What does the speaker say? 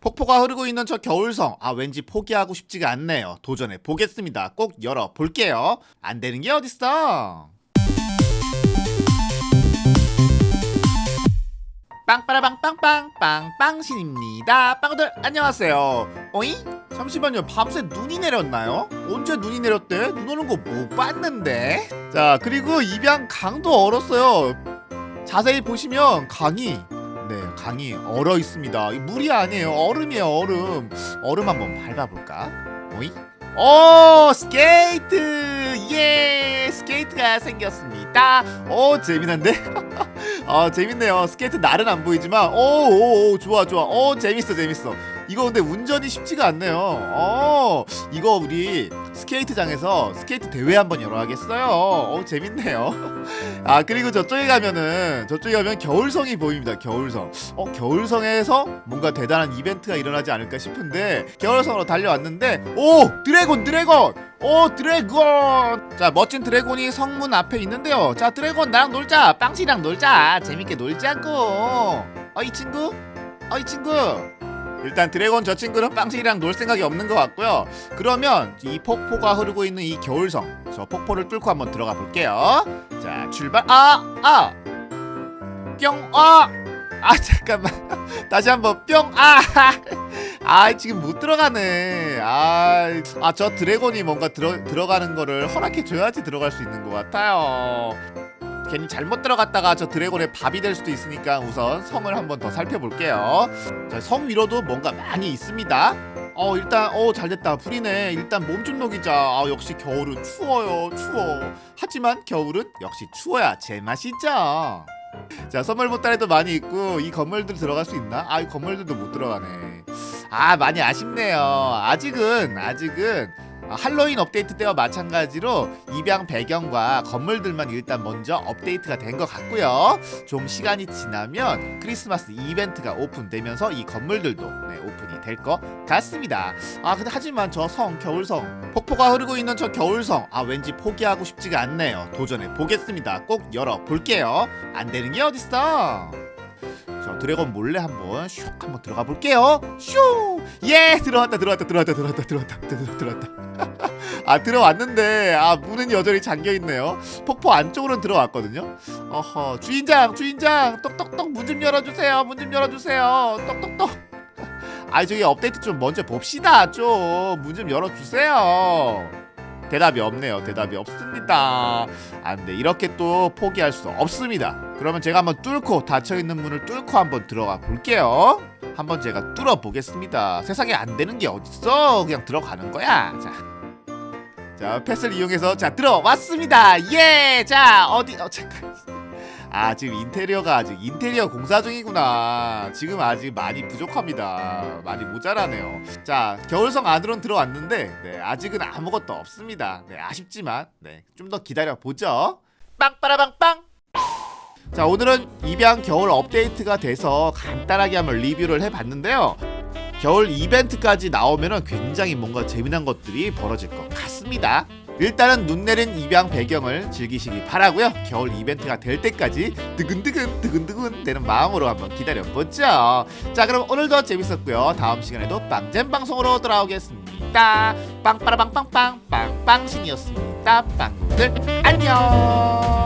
폭포가 흐르고 있는 저 겨울성. 아, 왠지 포기하고 싶지가 않네요. 도전해 보겠습니다. 꼭 열어 볼게요. 안 되는 게 어딨어? 빵빠라빵빵빵 빵 빵신입니다. 빵들 안녕하세요. 어이? 잠시만요. 밤새 눈이 내렸나요? 언제 눈이 내렸대? 눈 오는 거 못 봤는데. 자, 그리고 입양 강도 얼었어요. 자세히 보시면 강이 네, 강이 얼어 있습니다. 이 물이 아니에요. 얼음이에요, 얼음. 얼음 한번 밟아볼까? 오이? 오, 스케이트! 예! 스케이트가 생겼습니다. 오, 재미난데? 아, 재밌네요. 스케이트 날은 안 보이지만, 오, 오, 오, 좋아, 좋아. 오, 재밌어, 재밌어. 이거 근데 운전이 쉽지가 않네요. 어, 이거 우리 스케이트장에서 스케이트 대회 한번 열어야겠어요. 어, 재밌네요. 아, 그리고 저쪽에 가면은, 저쪽에 가면 겨울성이 보입니다. 겨울성. 어, 겨울성에서 뭔가 대단한 이벤트가 일어나지 않을까 싶은데, 겨울성으로 달려왔는데, 오! 드래곤, 드래곤! 오, 드래곤! 자, 멋진 드래곤이 성문 앞에 있는데요. 자, 드래곤 나랑 놀자. 빵씨랑 놀자. 재밌게 놀자고. 어, 이 친구? 어, 이 친구? 일단 드래곤 저 친구는 빵식이랑 놀 생각이 없는 것 같고요. 그러면 이 폭포가 흐르고 있는 이 겨울성 저 폭포를 뚫고 한번 들어가 볼게요. 자 출발 아 아. 뿅 아. 아 잠깐만 다시 한번 뿅 아 아 지금 못 들어가네 아아 저 드래곤이 뭔가 들어 들어가는 거를 허락해 줘야지 들어갈 수 있는 것 같아요 괜히 잘못 들어갔다가 저 드래곤의 밥이 될 수도 있으니까 우선 성을 한번 더 살펴볼게요. 자, 성 위로도 뭔가 많이 있습니다. 어 일단 어 잘됐다. 불이네. 일단 몸 좀 녹이자. 아 역시 겨울은 추워요. 추워. 하지만 겨울은 역시 추워야 제맛이죠. 자 선물 보따리도 많이 있고 이 건물들 들어갈 수 있나? 아 이 건물들도 못 들어가네. 아 많이 아쉽네요. 아직은 아직은 아, 할로윈 업데이트 때와 마찬가지로 입양 배경과 건물들만 일단 먼저 업데이트가 된 것 같고요. 좀 시간이 지나면 크리스마스 이벤트가 오픈되면서 이 건물들도 네, 오픈이 될 것 같습니다. 아 근데 하지만 저 성 겨울성 폭포가 흐르고 있는 저 겨울성 아 왠지 포기하고 싶지가 않네요. 도전해 보겠습니다. 꼭 열어 볼게요. 안 되는 게 어딨어? 저 드래곤 몰래 한번 슉 한번 들어가 볼게요. 슈! 예! 들어왔다 들어왔다 들어왔다 들어왔다 들어왔다 들어왔다 들어왔다. 아 들어왔는데 아 문은 여전히 잠겨 있네요. 폭포 안쪽으로는 들어왔거든요. 어허 주인장 주인장 똑똑똑 문 좀 열어주세요. 문 좀 열어주세요. 똑똑똑. 아 저기 업데이트 좀 먼저 봅시다. 좀 문 좀 열어주세요. 대답이 없네요. 대답이 없습니다. 안 돼 이렇게 또 포기할 수 없습니다. 그러면 제가 한번 뚫고 닫혀 있는 문을 뚫고 한번 들어가 볼게요. 한번 제가 뚫어 보겠습니다. 세상에 안 되는 게 어딨어? 그냥 들어가는 거야. 자, 자 패스를 이용해서 자 들어왔습니다. 예, 자 어디 어 잠깐. 아 지금 인테리어가 아직 인테리어 공사 중이구나. 지금 아직 많이 부족합니다. 많이 모자라네요. 자 겨울성 안으로 들어왔는데 네, 아직은 아무것도 없습니다. 네 아쉽지만 네, 좀 더 기다려 보죠. 빵빠라빵빵. 자 오늘은 입양 겨울 업데이트가 돼서 간단하게 한번 리뷰를 해봤는데요. 겨울 이벤트까지 나오면은 굉장히 뭔가 재미난 것들이 벌어질 것 같습니다. 일단은 눈 내린 입양 배경을 즐기시기 바라고요. 겨울 이벤트가 될 때까지 드근드근 드근드근 되는 마음으로 한번 기다려 보죠. 자, 그럼 오늘도 재밌었고요. 다음 시간에도 빵잼 방송으로 돌아오겠습니다. 빵빠라빵빵빵 빵빵신이었습니다. 빵들 안녕.